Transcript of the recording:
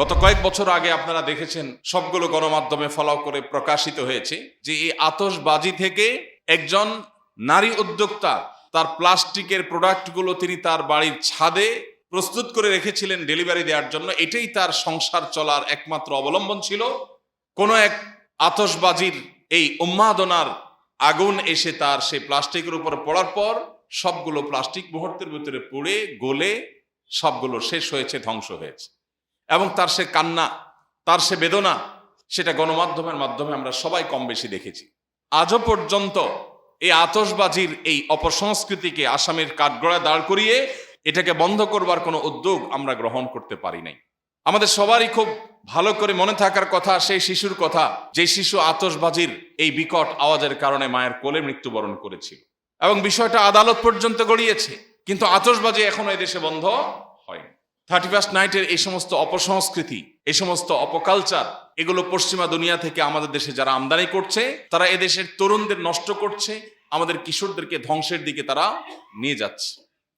গত কয়েক বছর আগে আপনারা দেখেছেন, সবগুলো গণমাধ্যমে ফলো করে প্রকাশিত হয়েছে যে এই আতসবাজি থেকে একজন নারী উদ্যোক্তা তার প্লাস্টিকের প্রোডাক্টগুলো তিনি তার বাড়ির ছাদে প্রস্তুত করে রেখেছিলেন ডেলিভারি দেওয়ার জন্য। এটাই তার সংসার চলার একমাত্র অবলম্বন ছিল। কোনো এক আতসবাজির এই উন্মাদনার আগুন এসে তার সেই প্লাস্টিকের উপর পড়ার পর সবগুলো প্লাস্টিক মুহূর্তের ভিতরে পড়ে, গলে, সবগুলো শেষ হয়েছে, ধ্বংস হয়েছে। এবং তার সে কান্না, তার সে বেদনা, সেটা গণমাধ্যমের মাধ্যমে আমরা সবাই কম বেশি দেখেছি। আজও পর্যন্ত এই আতসবাজির এই অপসংস্কৃতিকে আসামের কাঠগড়ায় দাঁড় করিয়ে এটাকে বন্ধ করবার কোনো উদ্যোগ আমরা গ্রহণ করতে পারি নাই। আমাদের সবারই খুব ভালো করে মনে থাকার কথা, সেই শিশুর কথা, যে শিশু আতসবাজির এই বিকট আওয়াজের কারণে মায়ের কোলে মৃত্যুবরণ করেছিল। এবং বিষয়টা আদালত পর্যন্ত গড়িয়েছে। কিন্তু আতশবাজি এখনও এদেশে বন্ধ থার্টি ফার্স্ট নাইটের এই সমস্ত অপসংস্কৃতি, এই সমস্ত অপকালচার, এগুলো পশ্চিমা দুনিয়া থেকে আমাদের দেশে যারা আমদানি করছে, তারা এদেশের তরুণদের নষ্ট করছে, আমাদের কিশোরদেরকে ধ্বংসের দিকে তারা নিয়ে যাচ্ছে।